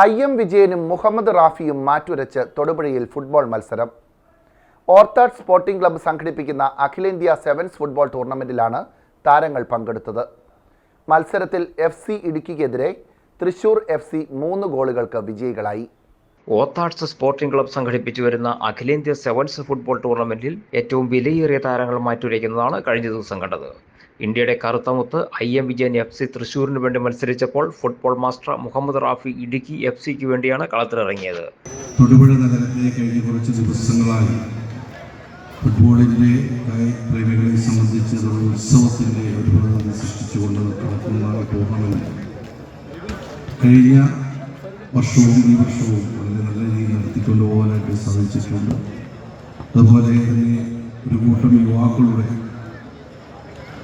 I M വിജയനും മുഹമ്മദ് റാഫിയും മാറ്റുരച്ച് തൊടുപുഴയിൽ football മത്സരം. ഓർത്താഡ് സ്പോർട്ടിംഗ് ക്ലബ്ബ് സംഘടിപ്പിക്കുന്ന അഖിലേന്ത്യാ സെവൻസ് ഫുട്ബോൾ ടൂർണമെന്റിലാണ് താരങ്ങൾ പങ്കെടുത്തത്. മത്സരത്തിൽ എഫ് സി ഇടുക്കിക്കെതിരെ തൃശൂർ എഫ് സി മൂന്ന് ഗോളുകൾക്ക് വിജയികളായി. ഓത്താഡ്സ് സ്പോർട്ടിംഗ് ക്ലബ്ബ് സംഘടിപ്പിച്ചു വരുന്ന അഖിലേന്ത്യാ സെവൻസ് ഫുട്ബോൾ ടൂർണമെന്റിൽ ഏറ്റവും വിലയേറിയ താരങ്ങൾ മാറ്റുരയ്ക്കുന്നതാണ് കഴിഞ്ഞ ദിവസം കണ്ടത്. ഇന്ത്യയുടെ കറുത്തമുത്ത് I M Vijayan F C തൃശൂരിന് വേണ്ടി മത്സരിച്ചപ്പോൾ football master Muhammad Rafi Idukki F സിക്ക് വേണ്ടിയാണ് കളത്തിലിറങ്ങിയത്. തൊടുപുഴ നഗരത്തെ കഴിഞ്ഞ കുറച്ച് ദിവസങ്ങളായി ഫുട്ബോളിന്റെ പ്രേമികളെ സംബന്ധിച്ച് ഉത്സവത്തിന്റെ ഒരു പ്രകൃതി സൃഷ്ടിച്ചുകൊണ്ട് നടക്കുന്ന ടൂർണമെന്റ് കഴിഞ്ഞ വർഷവും ഈ വർഷവും വളരെ നല്ല രീതിയിൽ നടത്തിക്കൊണ്ട് പോകാനായിട്ട് സാധിച്ചിട്ടുണ്ട്. അതുപോലെ തന്നെ ഒരു കൂട്ടം യുവാക്കളുടെ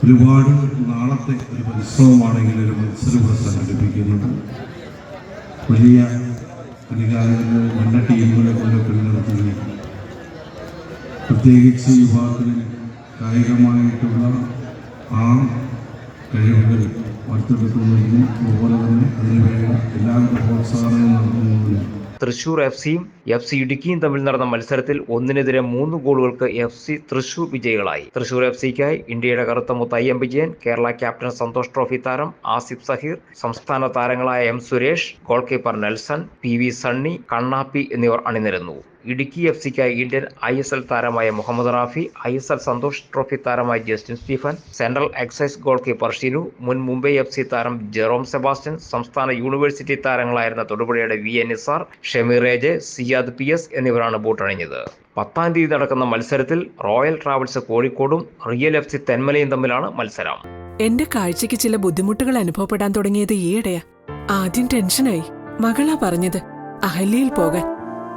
ഒരുപാട് നാളത്തെ ഒരു പരിശ്രമമാണെങ്കിൽ ഒരു മത്സരം ഇവിടെ സംഘടിപ്പിക്കുന്നത് വലിയ അധികാരങ്ങൾ നല്ല ടീമുകളെ പോലെ നടത്തുകയും പ്രത്യേകിച്ച് യുവാക്കളിൽ കായികമായിട്ടുള്ള ആ കഴിവുകൾ വാർത്തെടുക്കുന്നതിനും അതുപോലെ തന്നെ അതിനുവേണ്ട എല്ലാ പ്രോത്സാഹനവും നൽകുന്നതിനും തൃശൂർ എഫ് സിയും എഫ് സി ഇടുക്കിയും തമ്മിൽ നടന്ന മത്സരത്തിൽ ഒന്നിനെതിരെ മൂന്ന് ഗോളുകൾക്ക് എഫ് സി തൃശൂർ വിജയികളായി. തൃശൂർ എഫ് സിക്കായി ഇന്ത്യയുടെ കറുത്ത മുത്ത് I M Vijayan Kerala captain Santosh trophy താരം ആസിഫ് സഹീർ സംസ്ഥാന താരങ്ങളായ M Suresh goalkeeper Nelson P V Sunny Kannappi എന്നിവർ അണിനിരന്നു. ഇടുക്കി എഫ് സിക്കായി ഇന്ത്യൻ ഐ എസ് എൽ താരമായ Muhammad Rafi I S L Santosh trophy താരമായ Justin Stephen central excise goalkeeper Shinu മുൻ Mumbai F C താരം ജെറോം സെബാസ്റ്റ്യൻ സംസ്ഥാന യൂണിവേഴ്സിറ്റി താരങ്ങളായിരുന്ന തൊടുപുഴയുടെ V N Nizar Shameer Reje Siyad P S എന്നിവരാണ് ബൂട്ടണിഞ്ഞത്. പത്താം തീയതി നടക്കുന്ന മത്സരത്തിൽ റോയൽ ട്രാവൽസ് കോഴിക്കോടും റിയൽ എഫ് സി തെന്മലയും തമ്മിലാണ് മത്സരം. എന്റെ കാഴ്ചയ്ക്ക് ചില ബുദ്ധിമുട്ടുകൾ അനുഭവപ്പെടാൻ തുടങ്ങിയത് ഈയിടെയാ. ആദ്യം ടെൻഷനായി. മകളാ പറഞ്ഞത് അഹല്യയിൽ പോകാൻ.